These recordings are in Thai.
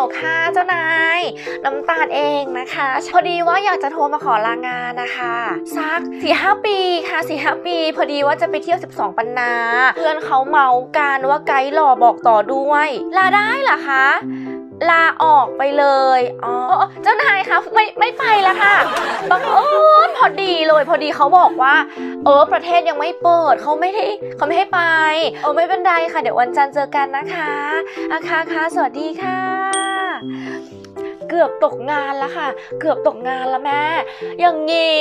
ลค่ะเจ้านาย น้ำตาลเองนะคะ พอดีว่าอยากจะโทรมาขอลางานนะคะสักสี่ห้าปีค่ะสี่ห้าปี พอดีว่าจะไปเที่ยว 12 ปันนา เพื่อนเขาเมากันว่าไกด์หล่อบอกต่อด้วย ลาได้เหรอคะลาออกไปเลย อ๋อ เจ้านายคะไม่ไม่ไปแล้วค่ะบังเอิญพอดีเลยพอดีเขาบอกว่า เออประเทศยังไม่เปิดเขาไม่ให้เขาไม่ให้ไป เออไม่เป็นไรค่ะ เดี๋ยววันจันทร์เจอกันนะคะอาคาค่ะสวัสดีค่ะ เกือบตกงานแล้วค่ะ เกือบตกงานแล้วแม่ อย่างนี้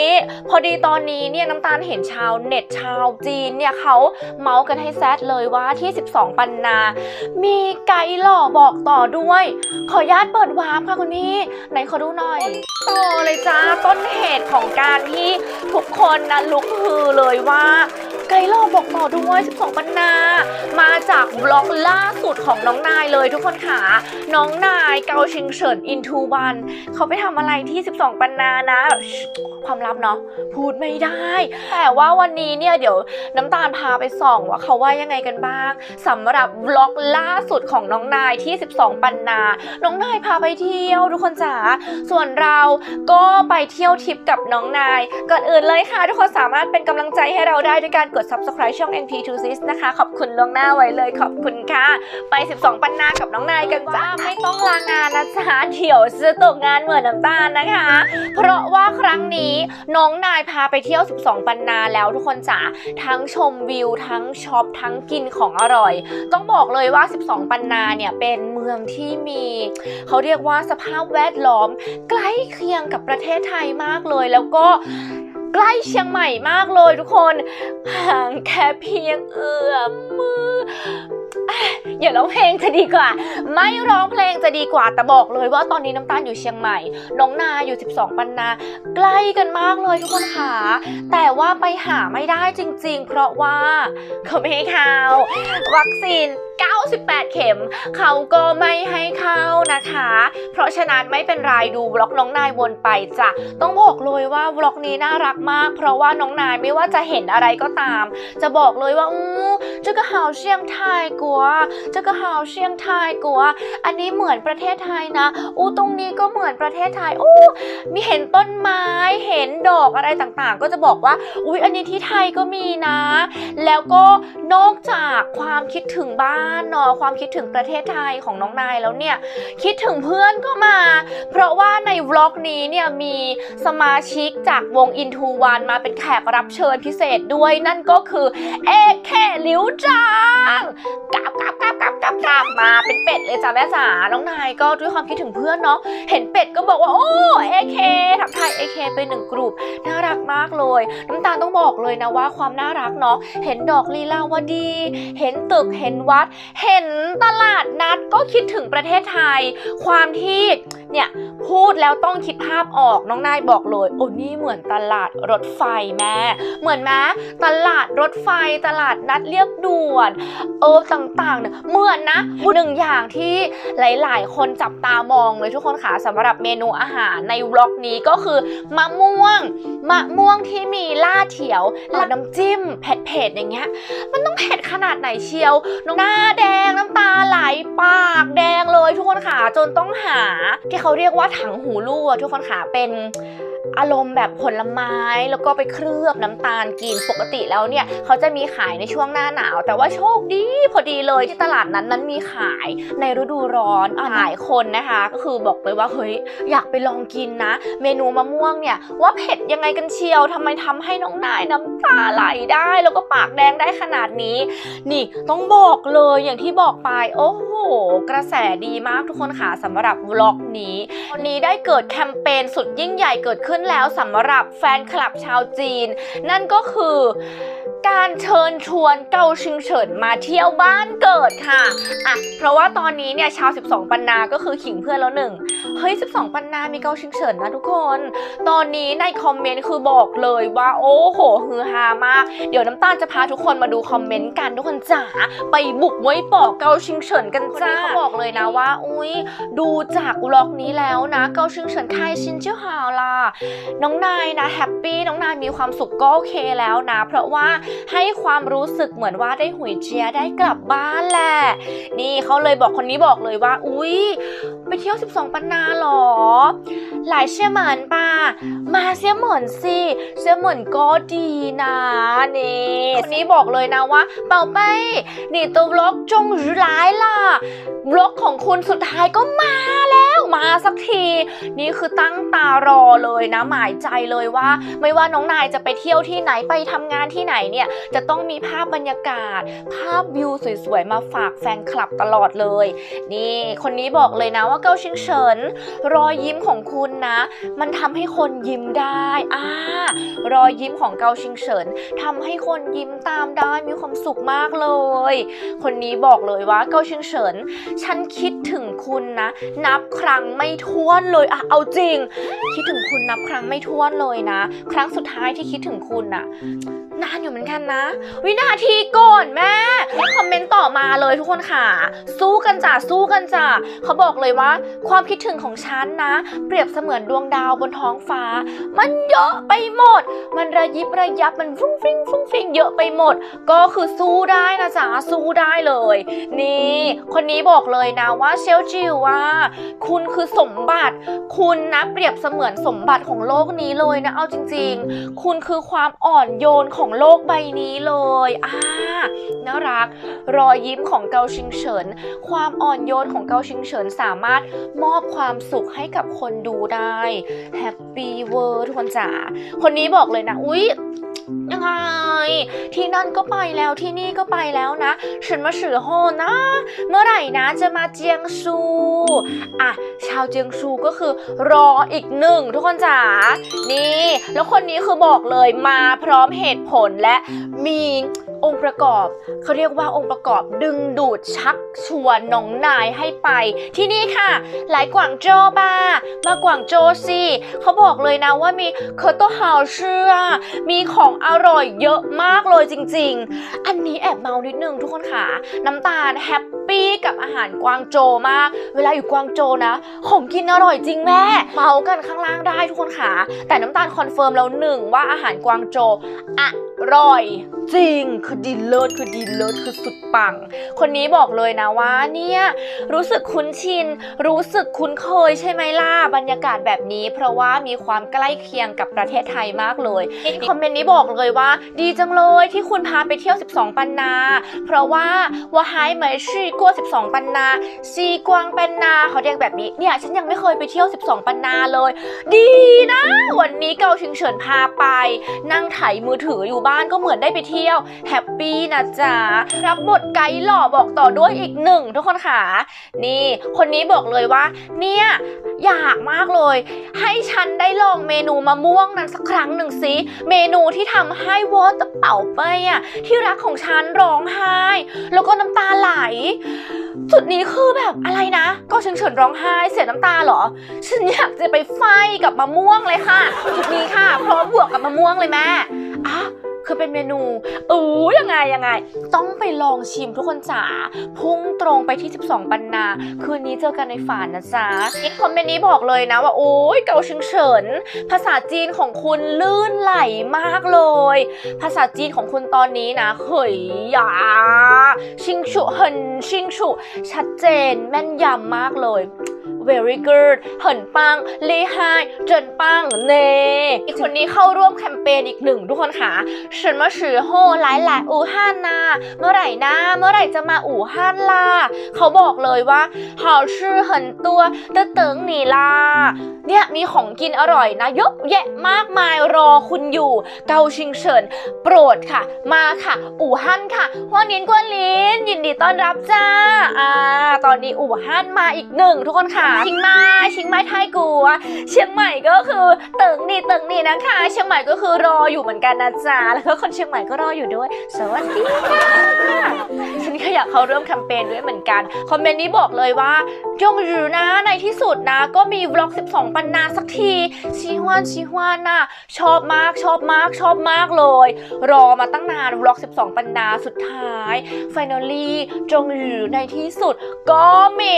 พอดีตอนนี้เนี่ยน้ำตาลเห็นชาวเน็ตชาวจีนเนี่ยเขาเมาส์กันให้แซดเลยว่าที่ 12 ปันนา มีไกด์หล่อบอกต่อด้วย ขออนุญาตเปิดวาร์ปค่ะคุณพี่ ไหนขอดูหน่อย ต่อเลยจ้าต้นเหตุของการที่ทุกคนนะลุกฮือเลยว่า ไกด์หล่อบอกต่อด้วย 12ปันนามาจากบล็อกล่าสุดของน้องนายเลยทุกคนค่ะ น้องนายเกาชิงเฉินอินทูบันเขาไปทำอะไรที่ 12ปันนานะแบบความลับเนาะพูดไม่ได้ แต่ว่าวันนี้เนี่ยเดี๋ยวน้ำตาลพาไปส่องว่าเขาว่ายังไงกันบ้างสำหรับบล็อกล่าสุดของน้องนายที่ 12 ปันนา น้องนายพาไปเที่ยวทุกคนจ๋าส่วนเราก็ไปเที่ยวทริปกับน้องนาย ก่อนอื่นเลยค่ะ ทุกคนสามารถเป็นกำลังใจให้เราได้ด้วยการกดด subscribe ช่อง NP2Sis นะคะ ขอบคุณล่วงหน้าไว้เลยขอบคุณค่ะ ไป 12 ปันนากับน้องนายกันจ้าไม่ต้องลางานนะจ๊ะเดี๋ยวจะตกงานเหมือนน้ำตาลนะคะ เพราะว่าครั้งนี้น้องนายพาไปเที่ยว 12 ปันนาแล้วทุกคนจ๋าทั้งชมวิว ทั้งช็อปทั้งกินของอร่อย ต้องบอกเลยว่า 12 ปันนาเนี่ยเป็นเมืองที่มีเขาเรียกว่าสภาพแวดล้อม ใกล้เคียงกับประเทศไทยมากเลยแล้วก็ ใกล้เชียงใหม่มากเลยทุกคนห่างแค่เพียงเอื้อมมืออย่าร้องเพลงจะดีกว่า ไม่ร้องเพลงจะดีกว่าแต่บอกเลยว่าตอนนี้น้ำตาลอยู่เชียงใหม่ น้องนาอยู่ 12 ปันนา ใกล้กันมากเลยทุกคนค่ะแต่ว่าไปหาไม่ได้จริง ๆ เพราะว่าเขาไม่ให้ข้าวัคซีน 98 เข็ม เขาก็ไม่ให้เข้านะคะ เพราะฉะนั้นไม่เป็นไรดูบล็อกน้องนายวนไปจ้ะต้องบอกเลยว่าบล็อกนี้น่ารักมาก เพราะว่าน้องนายไม่ว่าจะเห็นอะไรก็ตาม จะบอกเลยว่าอู้จะก็หาวเชียงไทยกัวจะก็หาวเชียงไทยกัวอันนี้เหมือนประเทศไทยนะอู้ตรงนี้ก็เหมือนประเทศไทยอู้มีเห็นต้นไม้เห็นดอกอะไรต่างๆ ก็จะบอกว่า อุ้ยอันนี้ที่ไทยก็มีนะ แล้วก็นอกจากความคิดถึงบ้านเนาะความคิดถึงประเทศไทยของน้องนายแล้วเนี่ยคิดถึงเพื่อนก็มา เพราะว่าในวล็อกนี้เนี่ยมีสมาชิกจากวง Into One มาเป็นแขกรับเชิญพิเศษด้วยนั่นก็คือเอเคลิวจางกราบกราบกราบกราบกราบกราบมาเป็นเป็ดเลยจ้ะแม่จ๋าน้องนายก็ด้วยความคิดถึงเพื่อนเนาะเห็นเป็ดก็บอกว่าโอ้เอเคทักทายเอเคไปหนึ่งกลุ่มน่ารักมากเลย น้ำตาลต้องบอกเลยนะว่าความน่ารักเนาะเห็นดอกลีลาวดี เห็นตึกเห็นวัดเห็นตลาดนัดก็คิดถึงประเทศไทย ความที่เนี่ยพูดแล้วต้องคิดภาพออกน้องนายบอกเลยโอ้นี่เหมือนตลาดรถไฟแม่เหมือนไหมตลาดรถไฟตลาดนัดเรียบด่วนเออต่างๆเนี่ยเหมือนนะหนึ่งอย่างที่หลาย ๆ คนจับตามองเลยทุกคนค่ะสำหรับเมนูอาหารในวล็อกนี้ก็คือมะม่วงมะม่วงที่มีล่าเถียวแล้วน้ำจิ้มเผ็ดๆอย่างเงี้ยมันต้องเผ็ดขนาดไหนเชียวน้องน้าแดงน้ำตาไหลปากแดงเลยทุกคนค่ะจนต้องหาที่เขาเรียกว่าถังหูลู่ะทุกคนค่ะเป็น อารมณ์แบบผลไม้แล้วก็ไปเคลือบน้ำตาลกินปกติแล้วเนี่ยเขาจะมีขายในช่วงหน้าหนาว แต่ว่าโชคดีพอดีเลยที่ตลาดนั้นนั้นมีขายในฤดูร้อนอหลายคนนะคะ ก็คือบอกเลยว่าเฮ้ยอยากไปลองกินนะ เมนูมะม่วงเนี่ยว่าเผ็ดยังไงกันเชียวทำไมทำให้น้องนายน้ำตาไหลได้ แล้วก็ปากแดงได้ขนาดนี้ นี่ต้องบอกเลยอย่างที่บอกไปโอ้โหกระแสดีมากทุกคนค่ะสำหรับวล็อกนี้วันนี้ได้เกิดแคมเปญสุดยิ่งใหญ่เกิดขึ้นขึ้นแล้วสำหรับแฟนคลับชาวจีน นั่นก็คือ การเชิญชวนเกาชิงเฉินมาเที่ยวบ้านเกิดค่ะอะ เพราะว่าตอนนี้เนี่ยชาว 12 ปันนา ก็คือขิงเพื่อนแล้วหนึ่ง เฮ้ย 12 ปันนา มีเกาชิงเฉินนะทุกคน ตอนนี้ในคอมเมนต์คือบอกเลยว่าโอ้โหฮือฮามาก เดี๋ยวน้ำตาลจะพาทุกคนมาดูคอมเมนต์กันทุกคนจ๋า ไปบุกไว้ปอกเกาชิงเฉินกันจ้าเขาบอกเลยนะว่า อุ้ยดูจากล็อกนี้แล้วนะ เกาชิงเฉินใครชินเจ้าฮาวล่ะ น้องนายนะแฮปปี้ น้องนายมีความสุขก็โอเคแล้วนะ เพราะว่าให้ความรู้สึกเหมือนว่าได้หุยเจียได้กลับบ้านแหละ นี่เขาเลยบอกคนนี้บอกเลยว่า อุ๊ย ไปเที่ยว 12 ปันนาหรอ หลายเชี่ยเหมือนป่ะมาเสียเหมือนสิเสียเหมือนก็ดีนะนี่คนนี้บอกเลยนะว่า เป่าไปนี่ตัวบล็อกจงร้ายล่ะบล็อกของคุณสุดท้ายก็มาแล้วมาสักที นี่คือตั้งตารอเลยนะ หมายใจเลยว่า ไม่ว่าน้องนายจะไปเที่ยวที่ไหนไปทำงานที่ไหนเนี่ย จะต้องมีภาพบรรยากาศ ภาพวิวสวยๆ มาฝากแฟนคลับตลอดเลย นี่ คนนี้บอกเลยนะว่าเกาชิงเฉิน รอยยิ้มของคุณนะ มันทำให้คนยิ้มได้อ่ารอยยิ้มของเกาชิงเฉินทำให้คนยิ้มตามได้มีความสุขมากเลย คนนี้บอกเลยว่าเกาชิงเฉิน ฉันคิดถึงคุณนะ นับครั้งไม่ถ้วนเลยอะเอาจริง คิดถึงคุณนับครั้งไม่ถ้วนเลยนะ ครั้งสุดท้ายที่คิดถึงคุณน่ะนานอยู่เหมือนกันนะ วินาทีก่อนแม่คอมเมนต์ต่อมาเลยทุกคนค่ะ สู้กันจ้ะสู้กันจ้ะเขาบอกเลยว่าความคิดถึงของฉันนะ เปรียบเสมือนดวงดาวบนท้องฟ้า มันเยอะไปหมด มันระยิบระยับมันฟุ้งฟิ้งฟุ้งฟิ้งเยอะไปหมด ก็คือสู้ได้นะจ๊ะสู้ได้เลย นี่ คนนี้บอกเลยนะว่าเชลจิวว่า คุณคือสมบัติ คุณนะเปรียบเสมือนสมบัติของโลกนี้เลยนะเอาจริง ๆ คุณคือความอ่อนโยนของโลกใบนี้เลยอ่าน่ารัก รอยยิ้มของเกาชิงเฉิน ความอ่อนโยนของเกาชิงเฉินสามารถมอบความสุขให้กับคนดูได้แฮปปี้เวอร์ทุกคนจ๋าคนนี้บอกเลยนะ อุ๊ยยังไง ที่นั่นก็ไปแล้วที่นี่ก็ไปแล้วนะ ฉันมาสือโฮนะ เมื่อไหร่นะจะมาเจียงซูอะชาวเจียงซูก็คือรออีกหนึ่งทุกคนจ๋านี่ แล้วคนนี้คือบอกเลยมาพร้อมเหตุผลและมี องค์ประกอบเขาเรียกว่าองค์ประกอบดึงดูดชักชวนน้องนายให้ไป ที่นี่ค่ะหลายกวางโจบ้ามากวางโจสิเขาบอกเลยนะว่ามีเคอร์โตฮาวเชื่อ มีของอร่อยเยอะมากเลยจริง ๆ อันนี้แอบเมานิดนึงทุกคนค่ะ น้ำตาลแฮปปี้กับอาหารกวางโจมาก เวลาอยู่กวางโจนะ ของกินอร่อยจริงแม่ เมากันข้างล่างได้ทุกคนค่ะ แต่น้ำตาลคอนเฟิร์มแล้วหนึ่งว่าอาหารกวางโจอร่อยจริงคือดีเลิศคือดีเลิศคือสุดปัง คนนี้บอกเลยนะว่าเนี่ยรู้สึกคุ้นชิน รู้สึกคุ้นเคยใช่ไหมล่ะบรรยากาศแบบนี้ เพราะว่ามีความใกล้เคียงกับประเทศไทยมากเลยคอมเมนต์นี้บอกเลยว่า ดีจังเลยที่คุณพาไปเที่ยว 12 ปันนา เพราะว่าว่าไฮเหมยชี่กัว12 ปันนาซีกวางปันนาเขาเรียกแบบนี้เนี่ยฉันยังไม่เคยไปเที่ยว 12 ปันนาเลย ดีนะ วันนี้เกาชิงเฉินพาไป นั่งไถมือถืออยู่บ้านก็เหมือนได้ไปเที่ยวแฮปปี้นะจ๊ะ รับบทไกด์หล่อบอกต่อด้วยอีกหนึ่งทุกคนค่ะ นี่ คนนี้บอกเลยว่า เนี่ยอยากมากเลย ให้ฉันได้ลองเมนูมะม่วงนั้นสักครั้งหนึ่งสิ เมนูที่ทำให้วอตะเป่าไปอะที่รักของฉันร้องไห้ แล้วก็น้ำตาไหล จุดนี้คือแบบอะไรนะ ก็เฉินเฉินร้องไห้ เสียน้ำตาเหรอ ฉันอยากจะไปไฟกับมะม่วงเลยค่ะ จุดนี้ค่ะ พร้อมบวกกับมะม่วงเลยแม่อะ คือเป็นเมนูเออยังไงยังไง ต้องไปลองชิมทุกคนจ๋าพุ่งตรงไปที่ 12 ปันนา คืนนี้เจอกันในฝันนะจ๊ะอีกคอมเมนต์นี้บอกเลยนะว่าโอ้ยเกาชิงเฉิน ภาษาจีนของคุณลื่นไหลมากเลย ภาษาจีนของคุณตอนนี้นะเฮ้ยหยาชิงฉุเหินชิงฉุชัดเจนแม่นยำมากเลย very good เหินปังเลไฮเจินปังเน่อีกคนนี้เข้าร่วมแคมเปญอีกหนึ่งทุกคนค่ะฉันมาชื่อโฮหลายหลายอู่ฮั่นนาเมื่อไหร่นะเมื่อไหร่จะมาอู่ฮั่นล่ะเขาบอกเลยว่าหาชื่อเหินตัวเตเติงนีล่ะเนี่ยมีของกินอร่อยนะเยอะแยะมากมายรอคุณอยู่ เกาชิงเฉินโปรดค่ะ มาค่ะ อู่ฮั่นค่ะฮวนินกวนลินยินดีต้อนรับจ้าอ่าตอนนี้อู่ฮั่นมาอีกหนึ่งทุกคนค่ะชิงม้ชิงไม้ไทยกัวเชียงใหม่ก็คือเติงนี่เติงนี่นะคะ เชียงใหม่ก็คือรออยู่เหมือนกันนะจ๊ะแล้วก็คนเชียงใหม่ก็รออยู่ด้วย สวัสดีค่ะฉันก็อยากเข้าร่วมแคมเปญด้วยเหมือนกันคอมเมนต์นี้บอกเลยว่าจงหรือนะในที่สุดนะ ก็มีวล็อก 12 ปันนาสักทีชีฮวนชีฮวนน่ะชอบมากชอบมากชอบมากเลย รอมาตั้งนานวล็อก 12 ปันนาสุดท้าย finally จงหรือในที่สุด ก็มี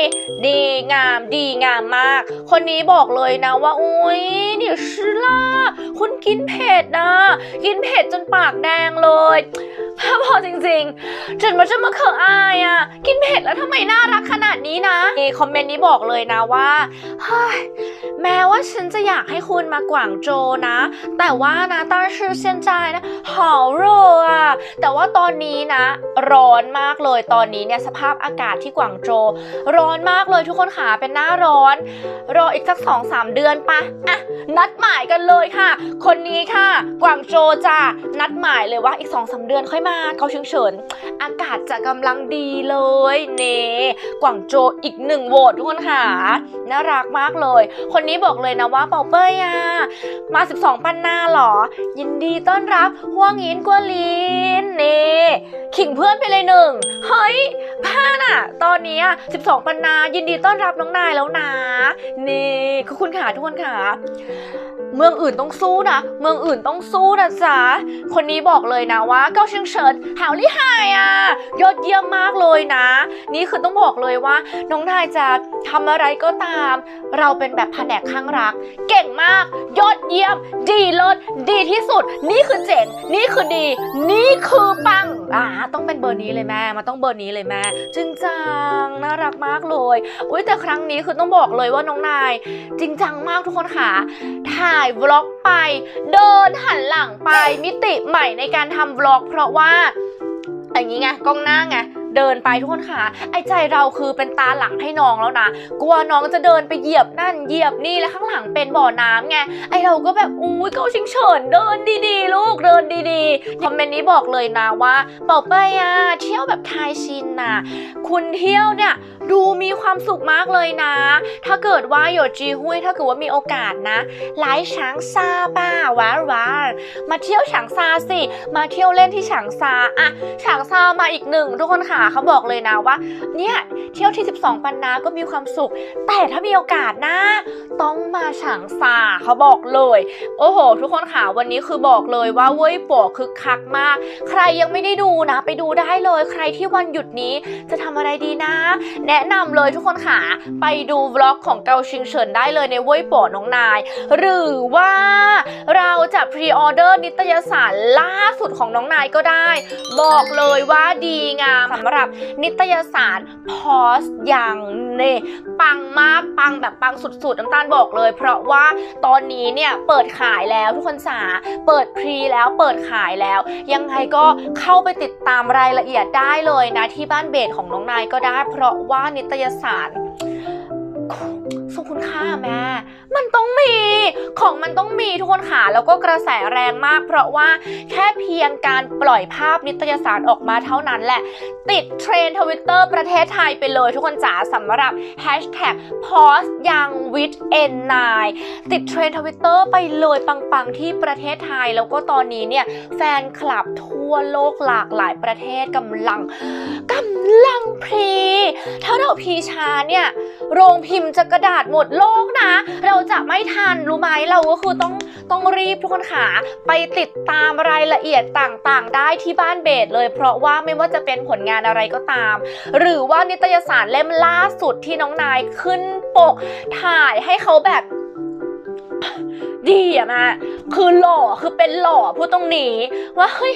ดีงามดีงามมาก คนนี้บอกเลยนะว่าอุ้ยเนี่ยชิล่าคุณกินเผ็ดนะ กินเผ็ดจนปากแดงเลย ถ้าพอจริงๆ จนมาจะมาเขออายอะ กินเผ็ดแล้วทำไมน่ารักขนาดนี้นะในคอมเมนต์นี้บอกเลยนะว่าเฮ้ยแม้ว่าฉันจะอยากให้คุณมากวางโจนะ แต่ว่านะตั้งชื่อเซียนจายนะหอโรอะแต่ว่าตอนนี้นะ ร้อนมากเลยตอนนี้เนี่ยสภาพอากาศที่กวางโจ ร้อนมากเลยทุกคนขาเป็นหน้าร้อน รออีกสักสองสามเดือนปะอะนัดหมายกันเลยค่ะ คนนี้ค่ะ กวางโจจ้านัดหมายเลยว่าอีกสองสาเดือนค่อยมาเกาเชิงเฉิน อากาศจะกำลังดีเลยเน่กวางโจอีกหนึ่งโหวตทุกคนค่ะ น่ารักมากเลย คนนี้บอกเลยนะว่าเป่าเป้ยอะมา 12 ปันนาเหรอ ยินดีต้อนรับห่วงยินกวลินนี่ขิงเพื่อนไปเลยหนึ่งเฮ้ยพ่านอะตอนนี้ 12 ปันนายินดีต้อนรับน้องนายแล้วนะเน่ขอบคุณค่ะทุกคนค่ะ เมืองอื่นต้องสู้นะ เมืองอื่นต้องสู้นะจ๊ะ คนนี้บอกเลยนะว่าเกาเชิงเฉินหาวลี่หายอะ ยอดเยี่ยมมากเลยนะ นี่คือต้องบอกเลยว่า น้องนายจะทำอะไรก็ตาม เราเป็นแบบแผนกข้างรัก เก่งมาก ยอดเยี่ยม ดีเลิศดีที่สุด นี่คือเจ๋ง นี่คือดี นี่คือปัง อ่า ต้องเป็นเบอร์นี้เลยแม่มันต้องเบอร์นี้เลยแม่จริงจังน่ารักมากเลย อุ้ยแต่ครั้งนี้คือต้องบอกเลยว่าน้องนาย จริงจังมากทุกคนค่ะถ่ายบล็อกไป เดินหันหลังไปมิติใหม่ในการทำบล็อก เพราะว่าอย่างนี้ไงกล้องหน้าไง เดินไปทุกคนค่ะไอ้ใจเราคือเป็นตาหลังให้น้องแล้วนะกลัวน้องจะเดินไปเหยียบนั่นเหยียบนี่แล้วข้างหลังเป็นบ่อน้ำไงไอ้เราก็แบบอุ้ยเกาชิงเฉินเดินดีๆ ลูกเดินดีๆคอมเมนต์นี้บอกเลยนะว่าเป่าเป้ยอะเที่ยวแบบคลายชินนะคุณเที่ยวเนี่ยดูมีความสุขมากเลยนะ ถ้าเกิดว่าโยจีหุ้ยถ้าเกิดว่ามีโอกาสนะไลฟ์ช้างซาป้าวาว้ามาเที่ยวฉางซาสิ มาเที่ยวเล่นที่ฉางซาอะฉางซามาอีกหนึ่งทุกคนค่ะเขาบอกเลยนะว่า เนี่ยเที่ยวที่ 12 ปันนาก็มีความสุข แต่ถ้ามีโอกาสนะ ต้องมาฉางซาเขาบอกเลย โอ้โห ทุกคนค่ะวันนี้คือบอกเลยว่าเว้ยป๋อคึกคักมาก ใครยังไม่ได้ดูนะ ไปดูได้เลย ใครที่วันหยุดนี้จะทำอะไรดีนะ แนะนำเลยทุกคนค่ะไปดูวล็อกของเกาชิงเฉินได้เลยในเว้ยป๋อน้องนาย หรือว่าเราจะพรีออเดอร์นิตยสารล่าสุดของน้องนายก็ได้ บอกเลยว่าดีงามสำหรับนิตยสารพอสอย่างเน่ปังมากปังแบบปังสุดๆน้ำตาลบอกเลย เพราะว่าตอนนี้เนี่ยเปิดขายแล้วทุกคนสาเปิดพรีแล้วเปิดขายแล้ว ยังไงก็เข้าไปติดตามรายละเอียดได้เลยนะที่บ้านเบสของน้องนายก็ได้ เพราะว่านิตยสาร ทรงคุณค่าแม่ มันต้องมี ของมันต้องมีทุกคนค่ะแล้วก็กระแสแรงมาก เพราะว่าแค่เพียงการปล่อยภาพนิตยสารออกมาเท่านั้นแหละ ติดเทรนทวิตเตอร์ Twitter ประเทศไทยไปเลยทุกคนจ๋าสำหรับ Hashtag p o s ยัง with n 9ติดเทรนทวิตเตอร์ไปเลยปังๆ ที่ประเทศไทย แล้วก็ตอนนี้เนี่ยแฟนคลับทั่วโลกหลากหลายประเทศกำลังกำลังพรีถ้าเราพีชาเนี่ย โรงพิมพ์จะกระดาษหมดโลกนะ เราจะไม่ทันรู้ไหมเราก็คือต้องต้องรีบทุกคนค่ะไปติดตามรายละเอียดต่างๆ ได้ที่บ้านเบสเลย เพราะว่าไม่ว่าจะเป็นผลงานอะไรก็ตาม หรือว่านิตยสารเล่มล่าสุดที่น้องนายขึ้นปกถ่ายให้เขาแบบ ดีอะแม่คือหล่อคือเป็นหล่อพูดตรงนี้ว่าเฮ้ย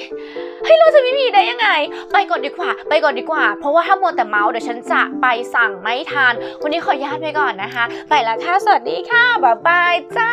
เฮ้ยเราจะไม่มีได้ยังไง ไปก่อนดีกว่า ไปก่อนดีกว่า เพราะว่าถ้ามัวแต่เมาส์เดี๋ยวฉันจะไปสั่งไม่ทานวันนี้ขออนุญาตไปก่อนนะคะ ไปละค่ะสวัสดีค่ะบ๊ายบายจ้า